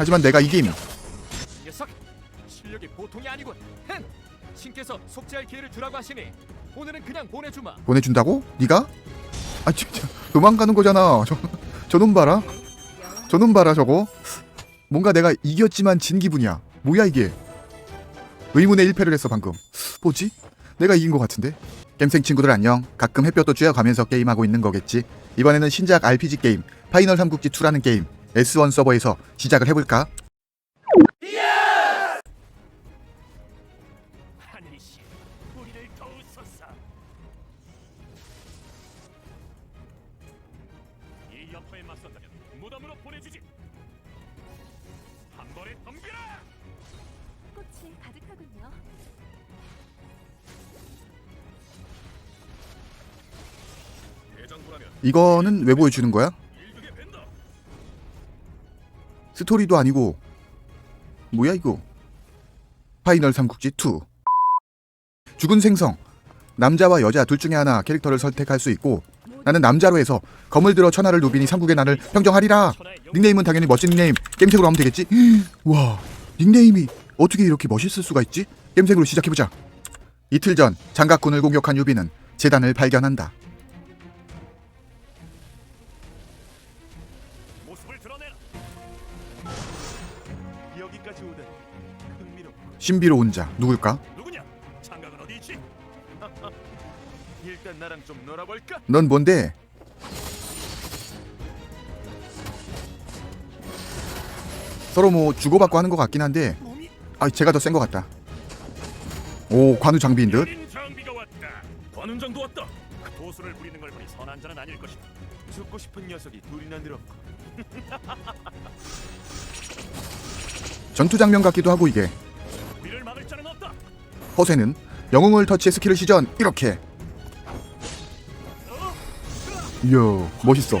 하지만 내가 이김. 녀석 실력이 보통이 아니군. 헨 신께서 속죄할 기회를 주라고 하시니 오늘은 그냥 보내주마. 보내준다고? 네가? 아 진짜 도망가는 거잖아. 저 저놈 봐라. 저놈 봐라 저거. 뭔가 내가 이겼지만 진 기분이야. 뭐야 이게? 의문의 1패를 했어 방금. 뭐지? 내가 이긴 것 같은데? 겜생 친구들 안녕. 가끔 햇볕도 쬐어가면서 게임하고 있는 거겠지. 이번에는 신작 RPG 게임 파이널 삼국지 2라는 게임 S1 서버에서 시작을 해볼까? 이거는 왜 보여주는 거야? 스토리도 아니고 뭐야 이거? 파이널 삼국지 2 죽은 생성. 남자와 여자 둘 중에 하나 캐릭터를 선택할 수 있고 나는 남자로 해서 검을 들어 천하를 누비니 삼국의 난을 평정하리라. 닉네임은 당연히 멋진 닉네임. 겜색으로 하면 되겠지? 와 닉네임이 어떻게 이렇게 멋있을 수가 있지? 겜색으로 시작해보자. 이틀 전 장갑군을 공격한 유비는 재단을 발견한다 여기까지 오다니 흥미롭고 신비로운 자. 누굴까? 누구냐? 장각은 어디 있지? 일단 나랑 좀 놀아볼까? 넌 뭔데? 서로 뭐 주고받고 하는 것 같긴 한데. 몸이 아 제가 더 센 것 같다. 오 관우 장비인 듯. 장비가 왔다. 관운장도 왔다. 도수를 부리는 걸 보니 선한 자는 아닐 것이다. 죽고 싶은 녀석이 둘이나 늘었고 전투 장면 같기도 하고 이게 우리를 막을 자는 없다 허세는 영웅을 터치해 스킬을 시전 이렇게. 이야 멋있어.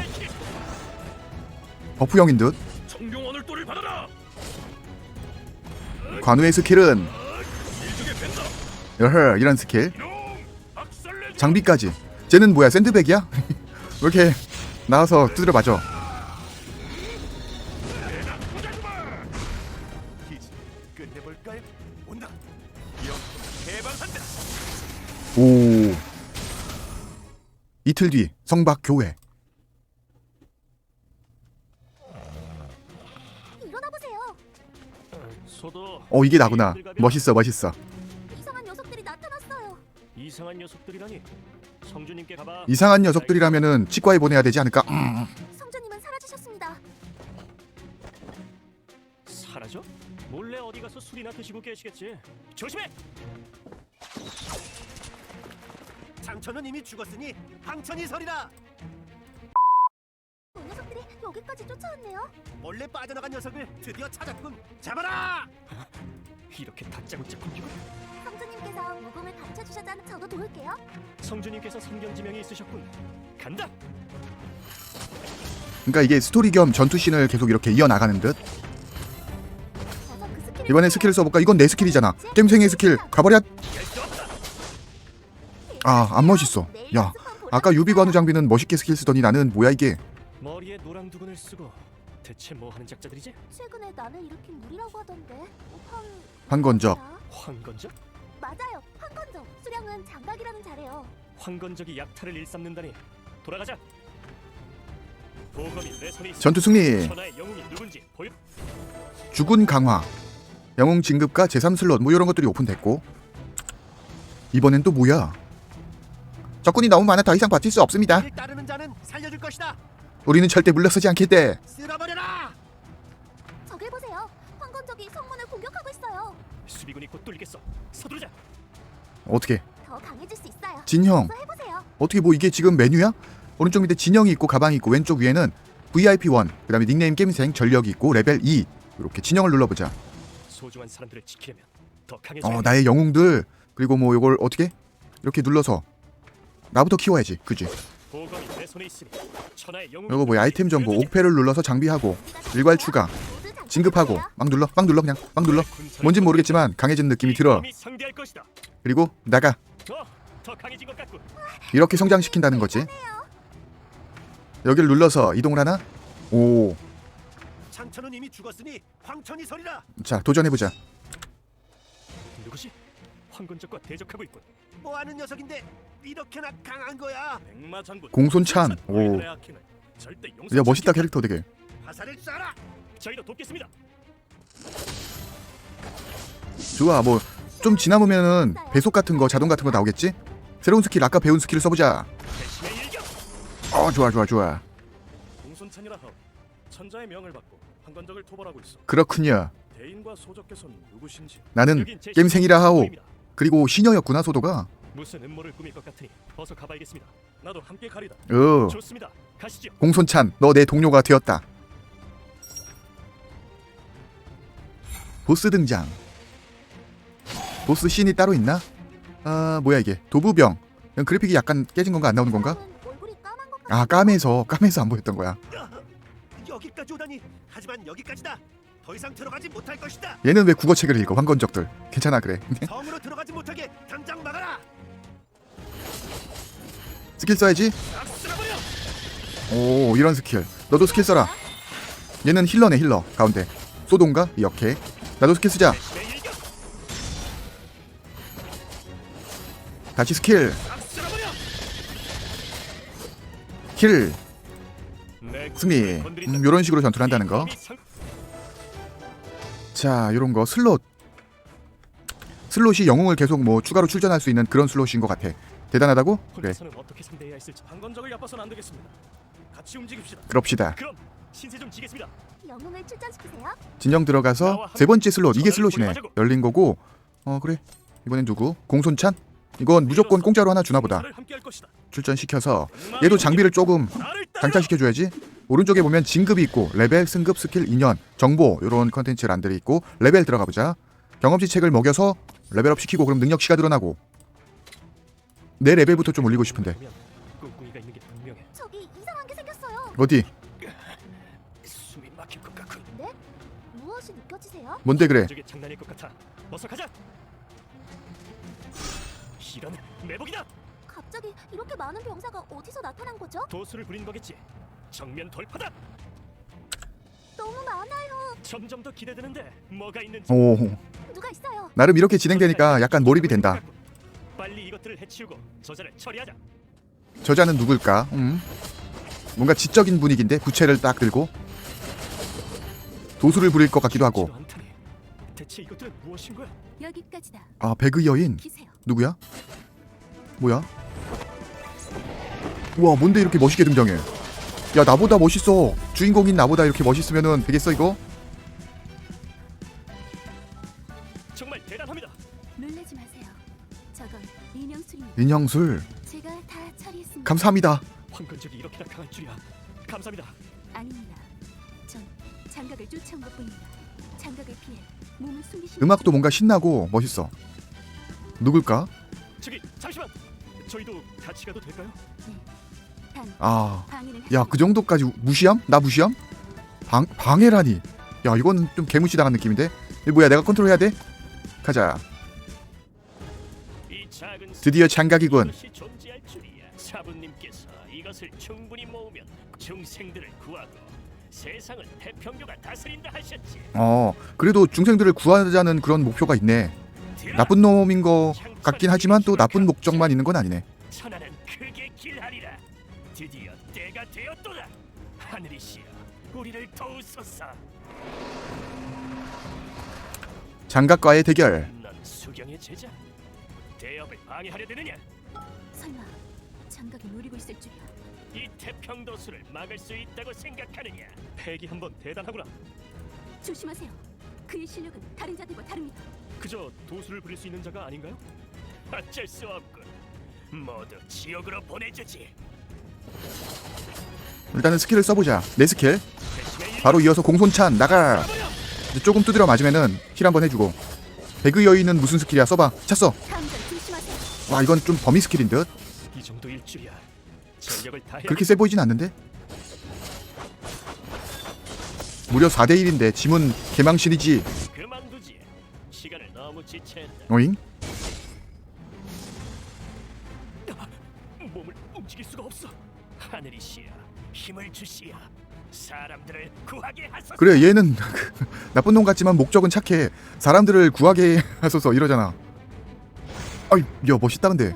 버프형인 듯. 청룡원을 또를 받아라 관우의 스킬은 여허 이런 스킬. 장비까지. 쟤는 뭐야 샌드백이야? 왜 이렇게 나와서 두드려 맞아? 이틀 뒤 성박 교회. 일어나 보세요. 소도 어 이게 나구나. 멋있어 멋있어. 이상한 녀석들이 나타났어요. 이상한 녀석들이라니 성주님께 가봐 이상한 녀석들이라면은 치과에 보내야 되지 않을까? 음. 성주님은 사라지셨습니다. 사라져? 몰래 어디 가서 술이나 드시고 계시겠지 조심해 장천은 이미 죽었으니 황천이 서리라 그 녀석들이 여기까지 쫓아왔네요. 몰래 빠져나간 녀석을 드디어 찾았군 잡아라 이렇게 다짜고짜 굶기고 성주님께서 무공을 주셨다는 저도 도울게요. 성주님께서 성경지명이 있으셨군 간다 그러니까 이게 스토리 겸 전투 씬을 계속 이렇게 이어 나가는 듯. 어서 그 스킬을 이번엔 스킬을 써볼까? 이건 내 스킬이잖아. 겜생의 스킬 가버려. 아, 안 멋있어. 야, 아까 유비 관우 장비는 멋있게 스킬 쓰더니 나는 뭐야 이게? 머리에 노랑 두근을 쓰고 대체 뭐 하는 작자들이지? 최근에 나를 일으킨 물이라고 하던데. 환 환건적. 황건적? 맞아요. 환건적. 수령은 장각이라는 자래요. 황건적이 약탈을 일삼는다니 돌아가자 보검이 내 손에 있어 전투 승리. 천하의 영웅이 누군지 보여 주군 강화. 영웅 진급과 제3 슬롯 뭐 이런 것들이 오픈됐고. 이번엔 또 뭐야? 적군이 너무 많아 더 이상 버틸 수 없습니다. 따르는 자는 살려줄 것이다 우리는 절대 물러서지 않겠대. 쓸어버려라 저길 보세요. 환건적이 성문을 공격하고 있어요. 수비군이 곧 뚫리겠어 서두르자 어떻게? 더 강해질 수 있어요. 진형. 해보세요. 어떻게 뭐 이게 지금 메뉴야? 오른쪽 밑에 진영이 있고 가방이 있고 왼쪽 위에는 VIP 1 그다음에 닉네임 게임생 전력이 있고 레벨 2 이렇게 진영을 눌러보자. 소중한 사람들을 지키려면 더 강해져야 어 돼. 나의 영웅들 그리고 뭐 이걸 어떻게 이렇게 눌러서 나부터 키워야지 그지? 이거 뭐야 아이템 정보 옥패를 눌러서 장비하고 일괄 추가 진급하고 막 눌러 막 눌러 그냥 막 눌러 뭔진 모르겠지만 강해진 느낌이 들어 그리고 나가 어, 이렇게 성장시킨다는 거지 여기를 눌러서 이동을 하나? 오장 황천은 이미 죽었으니 황천이 서리라. 자 도전해 보자 누구지? 황건적과 대적하고 있군. 뭐 하는 녀석인데 이렇게나 강한 거야? 백마 장군 공손찬. 오. 너희들의 악행을 절대 용서 야 멋있다 캐릭터 되게 화살을 쏴라. 저희도 돕겠습니다 좋아 뭐 좀 지나보면은 배속 같은 거 자동 같은 거 나오겠지? 새로운 스킬 아까 배운 스킬을 써보자 대신의 일격 어 좋아 좋아 좋아 공손찬이라 하오 천자의 명을 받고 황건적을 토벌하고 있어 그렇군요 대인과 소적께서는 누구신지 나는 여긴 제 게임생이라 하오. 그리고 시녀였구나 소도가 무슨 음모를 꾸밀 것 같으니 어서 가봐야겠습니다. 나도 함께 가리다 어 좋습니다. 가시죠. 공손찬 너 내 동료가 되었다 보스 등장 보스 씬이 따로 있나? 아 뭐야 이게 도부병 이건 그래픽이 약간 깨진 건가 안 나오는 건가? 얼굴이 까만 것 아? 까매서 까매서 안 보였던 거야 여기까지 오다니. 하지만 여기까지다. 더 이상 들어가지 못할 것이다. 얘는 왜 국어책을 읽어 황건적들 괜찮아 그래 성으로 들어가지 못하게 당장 막아라. 스킬 써야지. 오 이런 스킬 너도 스킬 써라 얘는 힐러네 힐러 가운데 소동가 이렇게 나도 스킬 쓰자 다시 스킬. 킬내 승리. 음, 요런 식으로 전투를 한다는 거 자, 요런 거 슬롯. 슬롯이 영웅을 계속 뭐 추가로 출전할 수 있는 그런 슬롯인 것 같아. 대단하다고? 그래. 혼자서는 어떻게 상대해야 했을지. 황건적을 얕봐서는 안 되겠습니다 같이 움직입시다 그럽시다. 그럼 신세 좀 지겠습니다. 영웅을 출전시키세요. 진영 들어가서 세 번째 슬롯 이게 슬롯이네. 열린 거고. 어 그래. 이번엔 누구? 공손찬? 이건 무조건 공짜로 하나 주나 보다. 용사를 함께 할 것이다 출전시켜서 얘도 장비를 조금 나를! 장착시켜줘야지. 오른쪽에 보면 진급이 있고 레벨, 승급, 스킬, 인연, 정보 요런 컨텐츠 란들이 있고 레벨 들어가 보자. 경험치 책을 먹여서 레벨업 시키고 그럼 능력치가 늘어나고 내 레벨부터 좀 올리고 싶은데 보면 꿍꿍이가 있는 게 분명해. 저기 이상한 게 생겼어요. 어디? 숨이 막힐 것 같군. 네? 무엇이 느껴지세요? 뭔데 그래? 저게 장난일 것 같아. 어서 가자. 이런 매복이다. 갑자기 이렇게 많은 병사가 어디서 나타난 거죠? 도수를 부린 거겠지. 정면 돌파다. 너무 많아요. 점점 더 기대되는데 뭐가 있는지. 오 누가 있어요? 나름 이렇게 진행되니까 약간 몰입이 된다. 빨리 이것들을 해치우고 저자를 처리하자. 저자는 누굴까? 음. 뭔가 지적인 분위기인데 부채를 딱 들고 도수를 부릴 것 같기도 하고. 대체 이것들은 무엇인 거야? 여기까지다. 아 배그 여인 기세요. 누구야? 뭐야? 우와 뭔데 이렇게 멋있게 등장해? 야 나보다 멋있어. 주인공인 나보다 이렇게 멋있으면은 되겠어 이거? 인형술 제가 다 처리했습니다. 감사합니다. 황건적이 이렇게나 강할 줄이야. 감사합니다. 아닙니다. 전 장각을 쫓아온 것뿐입니다. 장각을 피해 몸을 숨기신 음악도 뭔가 신나고 멋있어. 누굴까? 저기 잠시만. 저희도 같이 가도 될까요? 단 아, 방해는 야 그 정도까지 무시함? 나 무시함? 방 방해라니. 야 이건 좀 개무시 당한 느낌인데. 이 뭐야 내가 컨트롤해야 돼? 가자. 드디어 장각이군. 사부님께서 이것을 충분히 모으면 중생들을 구하고 세상을 태평교가 다스린다 하셨지. 어 그래도 중생들을 구하자는 그런 목표가 있네. 나쁜 놈인 거 같긴 하지만 또 나쁜 목적만 있는 건 아니네. 천하는 크게 길하리라. 드디어 때가 되었도다. 하늘이시여, 우리를 도우소서. 장각과의 대결. 방해하려 드느냐? 설마 장각이 노리고 있을 줄이야. 이 태평도수를 막을 수 있다고 생각하느냐? 패기 한번 대단하구나. 조심하세요. 그의 실력은 다른 자들과 다릅니다. 그저 도수를 부릴 수 있는 자가 아닌가요? 어쩔 수 없군. 모두 지옥으로 보내주지. 일단은 스킬을 써보자. 내 스킬. 대신에 바로 이어서 공손찬 나가. 이제 조금 두드려 맞으면은 힐 한번 해주고. 배그 여인은 무슨 스킬이야? 써봐. 찼어. 조심하세요. 와 이건 좀 범위 스킬인 듯. 이 정도 일 줄이야. 전력을 다해. 그렇게 세 보이진 않는데. 무려 4대 1인데 짐은 개망신이지. 그만두지. 시간을 너무 지체했다. 어잉? 몸을 움직일 수가 없어. 하늘이시여, 힘을 주시야. 사람들을 구하게 하소서. 그래 얘는 그 나쁜 놈 같지만 목적은 착해 사람들을 구하게 하소서 이러잖아 아이 야 멋있다 근데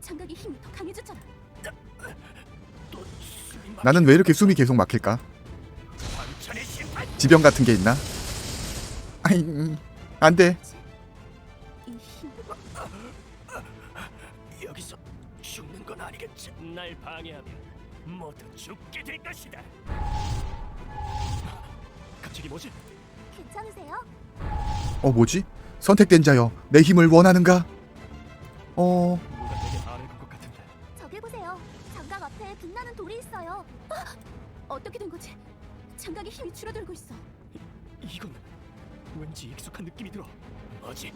장각의 힘이 더 강해졌잖아. 나는 왜 이렇게 숨이 계속 막힐까 심판. 지병 같은 게 있나 아이 음, 안돼 이 힘. 여기서 죽는 건 아니겠지. 날 방해하면 모두 죽게 될 것이다. 갑자기 뭐지? 괜찮으세요? 어 뭐지 선택된 자여 내 힘을 원하는가 어 내게 말을 건것 같은데. 저길 보세요. 장각 앞에 빛나는 돌이 있어요. 어떻게 된 거지? 장각의 힘이 줄어들고 있어. 이건 왠지 익숙한 느낌이 들어. 뭐지?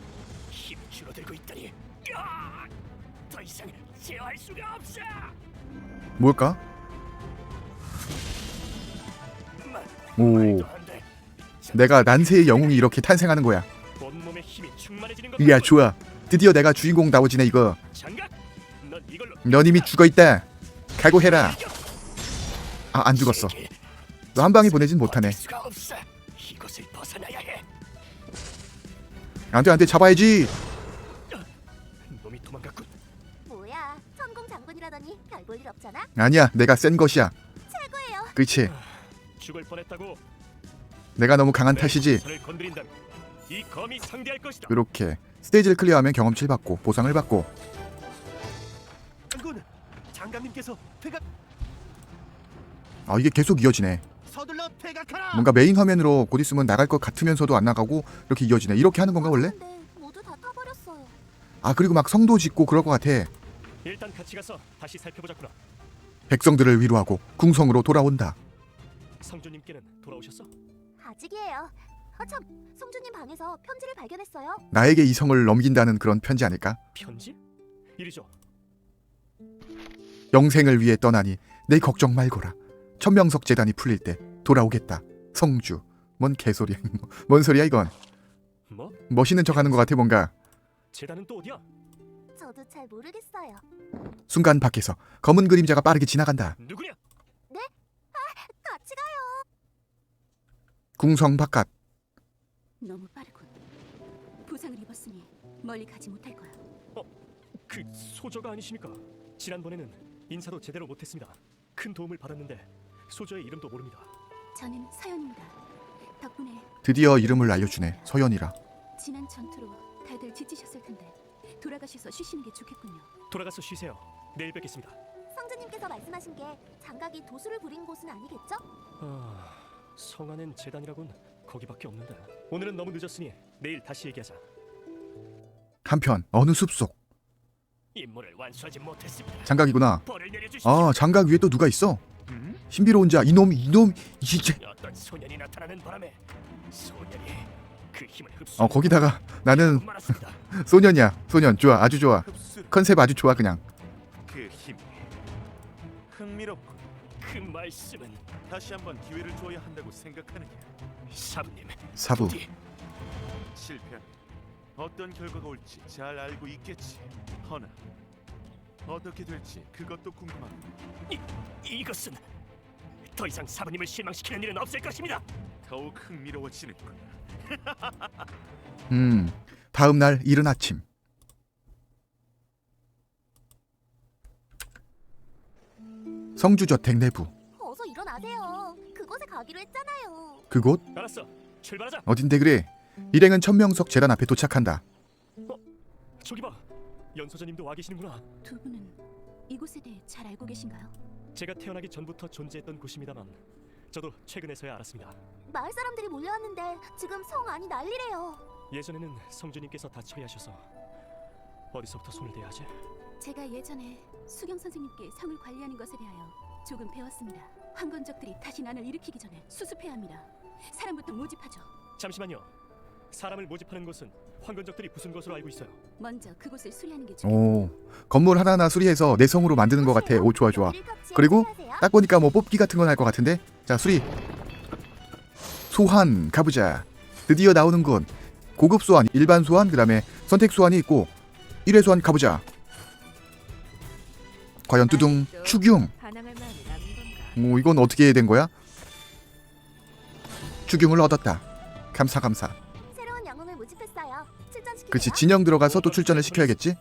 힘이 줄어들고 있다니. 야! 더 이상 제어할 수가 없어. 뭘까 마, 오 말도 안 돼. 내가 난세의 영웅이 이렇게 탄생하는 거야 온몸에 힘이 충만해지는 것 이야. 좋아 드디어 내가 주인공 나오지네 이거. 넌 이미 죽어있다 각오해라 아 안 죽었어 너 한 방에 보내진 못하네. 안돼 안돼 잡아야지. 뭐야? 천공 장군이라더니 별 볼 일 없잖아. 아니야 내가 센 것이야 최고예요. 그렇지 죽을 뻔했다고. 내가 너무 강한 내 탓이지. 이렇게 스테이지를 클리어하면 경험치를 받고 보상을 받고 장군, 장관님께서 퇴각 아 이게 계속 이어지네 서둘러 퇴각하라. 뭔가 메인 화면으로 곧 있으면 나갈 것 같으면서도 안 나가고 이렇게 이어지네 이렇게 하는 건가 원래? 근데 모두 다 타버렸어요. 아 그리고 막 성도 짓고 그럴 것 같아 일단 같이 가서 다시 살펴보자꾸나. 백성들을 위로하고 궁성으로 돌아온다 성주님께는 돌아오셨어? 아직이에요. 아참, 성주님 방에서 편지를 발견했어요. 나에게 이성을 넘긴다는 그런 편지 아닐까? 편지? 이리 줘. 영생을 위해 떠나니 내 걱정 말거라 천명석 재단이 풀릴 때 돌아오겠다 성주 뭔 개소리야 뭔 소리야 이건 뭐? 멋있는 척하는 것 같아 뭔가 재단은 또 어디야? 저도 잘 모르겠어요. 순간 밖에서 검은 그림자가 빠르게 지나간다 누구냐? 같이 가요. 궁성 바깥 너무 빠르군. 부상을 입었으니 멀리 가지 못할 거야. 그 소저가 아니십니까? 지난번에는 인사도 제대로 못했습니다. 큰 도움을 받았는데 소저의 이름도 모릅니다. 저는 서연입니다. 덕분에 드디어 이름을 알려주네 서연이라 지난 전투로 다들 지치셨을 텐데 돌아가셔서 쉬시는 게 좋겠군요. 돌아가서 쉬세요. 내일 뵙겠습니다. 성주님께서 말씀하신 게 장각이 도수를 부린 곳은 아니겠죠? 아, 성안엔 재단이라곤 거기밖에 없는데 오늘은 너무 늦었으니 내일 다시 얘기하자. 한편 어느 숲속 임무를 완수하지 못했습니다. 장각이구나 벌을 내려주십시오. 아 장각 위에 또 누가 있어 신비로운 자 이놈 이놈 이제 어떤 소년이 나타나는 바람에 소년이 그 힘을 흡수. 어 거기다가 나는. 소년이야 소년 좋아 아주 좋아 흡수 컨셉 아주 좋아 그냥 그 힘이 흥미롭군. 그 말씀은 다시 한번 기회를 줘야 한다고 생각하느냐? 사부님. 사부 부디 실패하면 어떤 결과가 올지 잘 알고 있겠지. 허나 어떻게 될지 그것도 궁금하군. 이것은 더 이상 사부님을 실망시키는 일은 없을 것입니다. 더욱 흥미로워지는군. 음 다음 날 이른 아침 성주 저택 내부 가기로 했잖아요. 그곳 알았어. 출발하자. 어딘데 그래 일행은 천명석 재단 앞에 도착한다 저기 봐. 연소저님도 와 계시는구나. 두 분은 이곳에 대해 잘 알고 계신가요? 제가 태어나기 전부터 존재했던 곳입니다만 저도 최근에서야 알았습니다. 마을 사람들이 몰려왔는데 지금 성 안이 난리래요. 예전에는 성주님께서 다 처리하셔서 어디서부터 손을 대야 하지? 제가 예전에 수경 선생님께 성을 관리하는 것에 대하여 조금 배웠습니다. 황건적들이 다시 난을 일으키기 전에 수습해야 합니다. 사람부터 모집하죠. 잠시만요. 사람을 모집하는 곳은 황건적들이 부순 것으로 알고 있어요. 먼저 그곳을 수리하는 게 좋. 오 건물 하나하나 수리해서 내 성으로 만드는 것 같아 오 좋아 좋아 그리고 딱 보니까 뭐 뽑기 같은 건 할 것 같은데 자 수리 소환 가보자 드디어 나오는군 고급 소환 일반 소환 그 다음에 선택 소환이 있고 1회 소환 가보자 과연 뚜둥 추경 뭐 이건 어떻게 된 거야 주균을 얻었다. 감사 감사. 새로운 영웅을 모집했어요. 출전시키세요. 그렇지 진영 들어가서 또 출전을 시켜야겠지.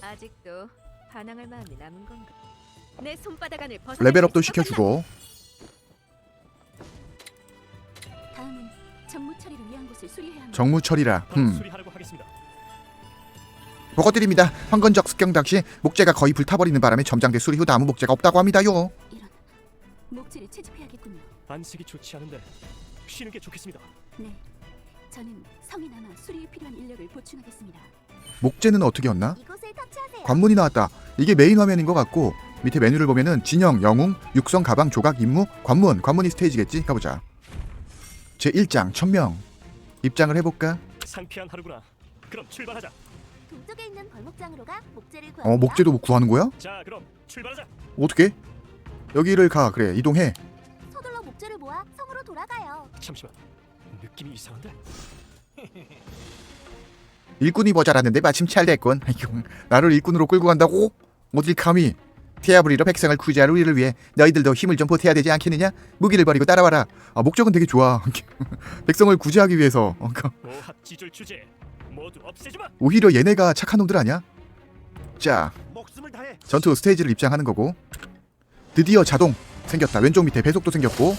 아직도 반항할 마음이 남은 건가? 내 손바닥 안을 벗어 레벨업도 시켜주고 다음은 정무 처리를 위한 곳을 수리해야 합니다. 정무 처리라. 음. 수리하라고 보고드립니다. 황건적 습경 당시 목재가 거의 불타버리는 바람에 점장대 수리 후 아무 목재가 없다고 합니다요. 이런 목재를 채집해야겠군요. 안색이 좋지 않은데 쉬는 게 좋겠습니다. 네, 저는 성이 남아 수리에 필요한 인력을 보충하겠습니다. 목재는 어떻게 얻나? 이곳을 터치하세요. 관문이 나왔다. 이게 메인 화면인 것 같고 밑에 메뉴를 보면은 진영, 영웅, 육성, 가방, 조각, 임무, 관문, 관문이 스테이지겠지? 가보자. 제 1장 천명 입장을 해볼까? 상쾌한 하루구나. 그럼 출발하자. 동쪽에 있는 벌목장으로 가 목재를 구하세요. 어 목재도 구하는 거야? 자, 그럼 출발하자. 어떻게? 여기를 가 그래 이동해. 서둘러 목재를 모아 성으로 돌아가요. 잠시만. 느낌이 이상한데? 일꾼이 모자랐는데 마침 잘 됐군. 아이고, 나를 일꾼으로 끌고 간다고? 어딜 감히? 태아브리로 백성을 구제할 우리를 위해 너희들도 힘을 좀 보태야 되지 않겠느냐? 무기를 버리고 따라와라. 아, 목적은 되게 좋아. 백성을 구제하기 위해서. 어, 그, 오합 지졸 주제. 오히려 얘네가 착한 놈들 아니야? 자. 전투 스테이지를 입장하는 거고 드디어 자동 생겼다. 왼쪽 밑에 배속도 생겼고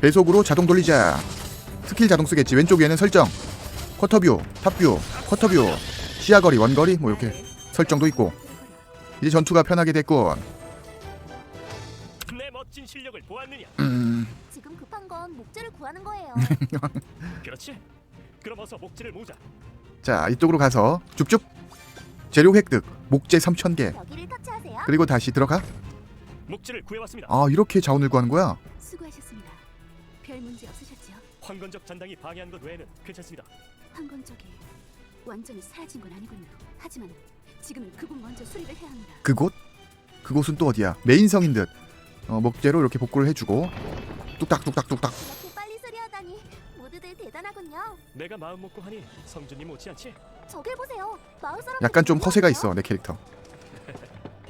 배속으로 자동 돌리자. 스킬 자동 쓰겠지. 왼쪽 위에는 설정. 쿼터뷰, 탑뷰, 쿼터뷰, 시야거리, 원거리 뭐 이렇게 설정도 있고 이제 전투가 편하게 됐군. 음, 지금 급한 건 목재를 구하는 거예요. 그렇지. 그럼 어서 목재를 모으자. 자 이쪽으로 가서 쭉쭉 재료 획득 목재 3,000개 여기를 터치하세요. 그리고 다시 들어가. 목재를 구해왔습니다. 아 이렇게 자원을 구하는 거야? 수고하셨습니다. 별 문제 없으셨지요? 황건적 잔당이 방해한 것 외에는 괜찮습니다. 황건적이 완전히 사라진 건 아니군요. 하지만 지금은 그곳 먼저 수리를 해야 합니다. 그곳? 그곳은 또 어디야? 메인성인 듯. 어, 목재로 이렇게 복구를 해주고 뚝딱뚝딱뚝딱. 이렇게 대단하군요. 내가 마음 먹고 하니 성준이 못지않지? 저길 보세요. 마을 사람 약간 좀 허세가 있어 내 캐릭터.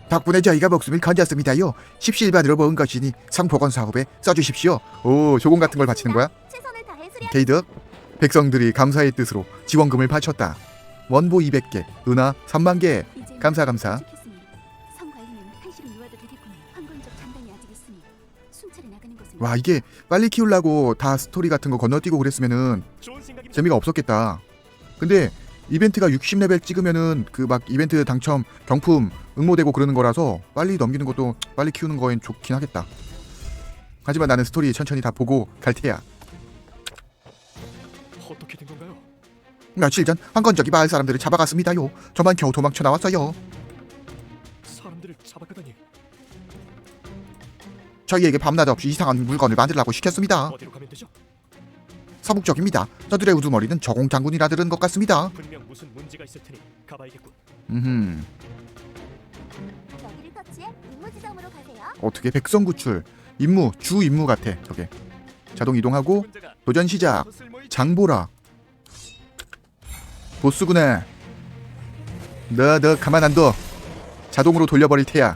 덕분에 저희가 목숨을 건졌습니다요. 십시일반으로 모은 것이니 성보건 사업에 써주십시오. 오 조공 같은 걸 바치는 거야? 최선을 다해 수리. 게이득 백성들이 감사의 뜻으로 지원금을 바쳤다. 원보 200개, 은하 3만 개. 감사, 감사. 와 이게 빨리 키우려고 다 스토리 같은 거 건너뛰고 그랬으면은. 재미가 없었겠다. 근데 이벤트가 60레벨 찍으면은 그 막 이벤트 당첨 경품 응모되고 그러는 거라서 빨리 넘기는 것도 빨리 키우는 거엔 좋긴 하겠다. 하지만 나는 스토리 천천히 다 보고 갈 테야. 어떻게 된 건가요? 며칠 전 황건적이 마을 사람들을 잡아갔습니다요. 저만 겨우 도망쳐 나왔어요. 저희에게 밤낮 없이 이상한 물건을 만들라고 시켰습니다. 어디로 가면 되죠? 서북적입니다. 저들의 우두머리는 저공 장군이라 들은 것 같습니다. 분명 무슨 문제가 있을 테니 가봐야겠군. 음, 여기를 터치해 임무 지점으로 가세요. 어떻게 백성 구출 임무 주 임무 같아 저게. 자동 이동하고 도전 시작. 장보라. 보스구나. 너너 가만 안 둬. 자동으로 돌려버릴 테야.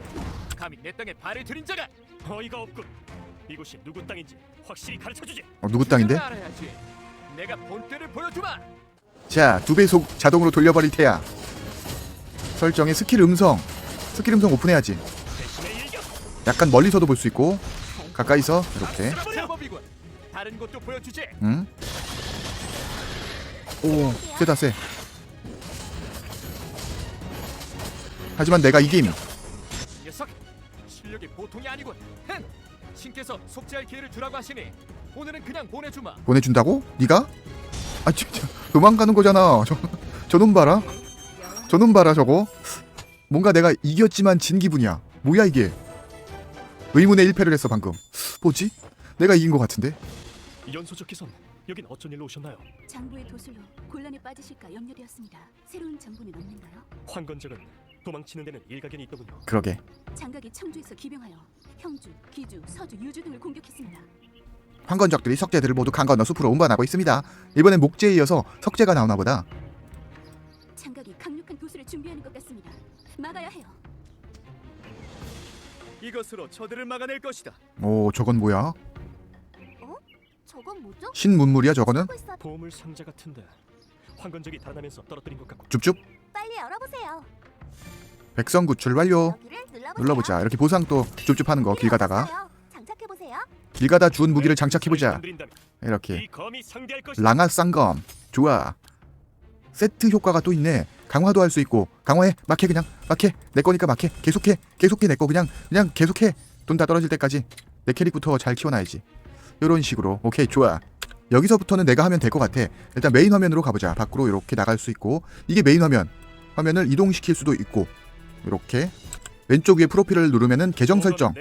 감히 내 땅에 발을 들인 자가 어이가 없군. 이곳이 누구 땅인지 확실히 가르쳐주지. 어, 누구 땅인데? 알아야지. 내가 본때를 보여주마. 자, 두 배 속 자동으로 돌려버릴 테야. 설정에 스킬 음성. 스킬 음성 오픈해야지. 대신의 일격. 약간 멀리서도 볼 수 있고 가까이서 이렇게. 제법이군. 다른 곳도 보여주지. 응? 오, 세다 세. 하지만 내가 이김. 실력이 보통이 아니군. 헨, 신께서 속죄할 기회를 주라고 하시니 오늘은 그냥 보내주마. 보내준다고? 네가? 아 진짜 도망가는 거잖아. 저 저놈 봐라. 저놈 봐라 저거. 뭔가 내가 이겼지만 진 기분이야. 뭐야 이게? 의문의 1패를 했어 방금. 뭐지? 내가 이긴 것 같은데? 연소적께선 여긴 어쩐 일로 오셨나요? 장부의 도술로 곤란에 빠지실까 염려되었습니다. 새로운 정보는 없는가요? 황건적은 도망치는 데는 일가견이 있더군요. 그러게. 장각이 청주에서 기병하여 형주, 기주, 서주, 유주 등을 공격했습니다. 황건적들이 석재들을 모두 강 건너 숲으로 운반하고 있습니다. 이번엔 목재에 이어서 석재가 나오나 보다. 장각이 강력한 도술을 준비하는 것 같습니다. 막아야 해요. 이것으로 저들을 막아낼 것이다. 오 저건 뭐야? 저건 뭐죠? 신문물이야 저거는 있어. 보물 상자 같은데 황건적이 달아나면서 떨어뜨린 것 같고 줍줍 빨리 열어보세요. 백성 구출 완료. 눌러보자. 이렇게 보상 또 줍줍하는 거 길 가다가. 보세요. 길 가다 주운 무기를 장착해보자. 건드린다면 이렇게. 랑아 쌍검. 좋아. 세트 효과가 또 있네. 강화도 할 수 있고. 강화해. 막해 그냥. 막해. 내 거니까 막해. 계속해. 계속해 내 거 그냥. 그냥 계속해. 돈 다 떨어질 때까지 내 캐릭부터 잘 키워놔야지. 요런 식으로. 오케이 좋아. 여기서부터는 내가 하면 될 것 같아. 일단 메인 화면으로 가보자. 밖으로 이렇게 나갈 수 있고. 이게 메인 화면. 화면을 이동시킬 수도 있고 이렇게 왼쪽 위에 프로필을 누르면은 계정 설정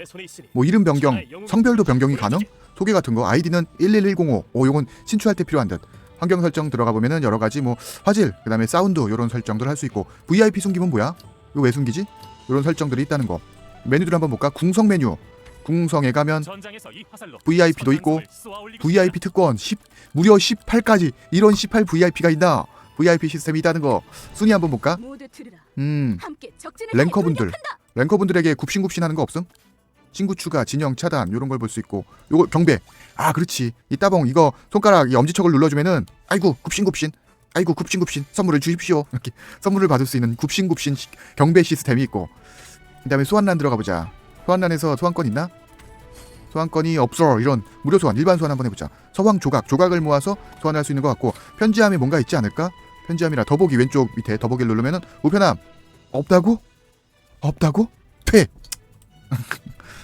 뭐 이름 변경 성별도 변경이 가능 소개 같은 거 아이디는 11105. 오 요건 신추할 때 필요한 듯. 환경 설정 들어가 보면은 여러 가지 뭐 화질, 그다음에 사운드 요런 설정들 할 수 있고 VIP 숨기면 뭐야? 이거 왜 숨기지? 요런 설정들이 있다는 거. 메뉴들 한번 볼까? 궁성 메뉴. 궁성에 가면 VIP도 있고 VIP 특권 10 무려 18까지 이런 18 VIP가 있나? VIP 시스템이 있다는 거. 순위 한번 볼까? 음. 랭커분들. 랭커분들에게 굽신굽신하는 거 없음? 친구 추가, 진영 차단 요런 걸 볼 수 있고. 요거 경배. 아 그렇지. 이 따봉 이거 손가락 이 엄지척을 눌러주면은 아이고 굽신굽신. 아이고 굽신굽신. 선물을 주십시오. 이렇게 선물을 받을 수 있는 굽신굽신 시- 경배 시스템이 있고. 그 다음에 소환란 들어가 보자. 소환란에서 소환권 있나? 소환권이 없어. 이런 무료 소환 일반 소환 한번 해보자. 서황 조각. 조각을 모아서 소환할 수 있는 것 같고. 편지함이 뭔가 있지 않을까? 편지함이라 더보기 왼쪽 밑에 더보기를 누르면은 우편함 없다고? 없다고? 퇴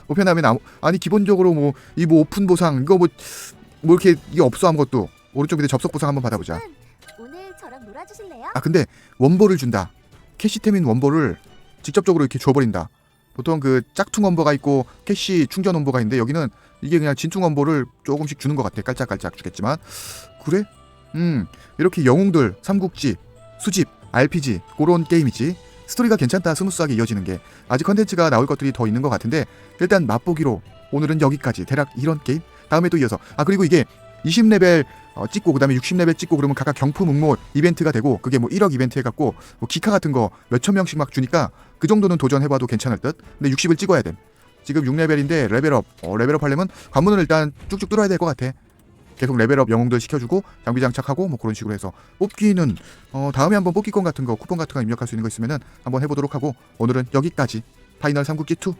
우편함에 아무 아니 기본적으로 뭐 이 뭐 오픈 보상 이거 뭐뭐 이렇게 이게 없어 아무것도 오른쪽 밑에 접속 보상 한번 받아보자 음, 오늘 저랑 놀아주실래요? 아 근데 원보를 준다 캐시템인 원보를 직접적으로 이렇게 줘버린다 보통 그 짝퉁 원보가 있고 캐시 충전 원보가 있는데 여기는 이게 그냥 진퉁 원보를 조금씩 주는 것 같아 깔짝깔짝 주겠지만 그래? 음 이렇게 영웅들 삼국지 수집 RPG 그런 게임이지. 스토리가 괜찮다 스무스하게 이어지는 게 아직 컨텐츠가 나올 것들이 더 있는 것 같은데 일단 맛보기로 오늘은 여기까지 대략 이런 게임. 다음에 또 이어서. 아 그리고 이게 20레벨 어, 찍고 그다음에 60레벨 찍고 그러면 각각 경품 응모 이벤트가 되고 그게 뭐 1억 이벤트 해갖고 뭐 기카 같은 거 몇천 명씩 막 주니까 그 정도는 도전해봐도 괜찮을 듯. 근데 60을 찍어야 돼. 지금 6레벨인데 레벨업 어, 레벨업 하려면 관문을 일단 쭉쭉 뚫어야 될 것 같아 계속 레벨업 영웅들 시켜주고 장비 장착하고 뭐 그런 식으로 해서 뽑기는 어, 다음에 한번 뽑기권 같은 거 쿠폰 같은 거 입력할 수 있는 거 있으면은 한번 해보도록 하고 오늘은 여기까지. 파이널 삼국지 2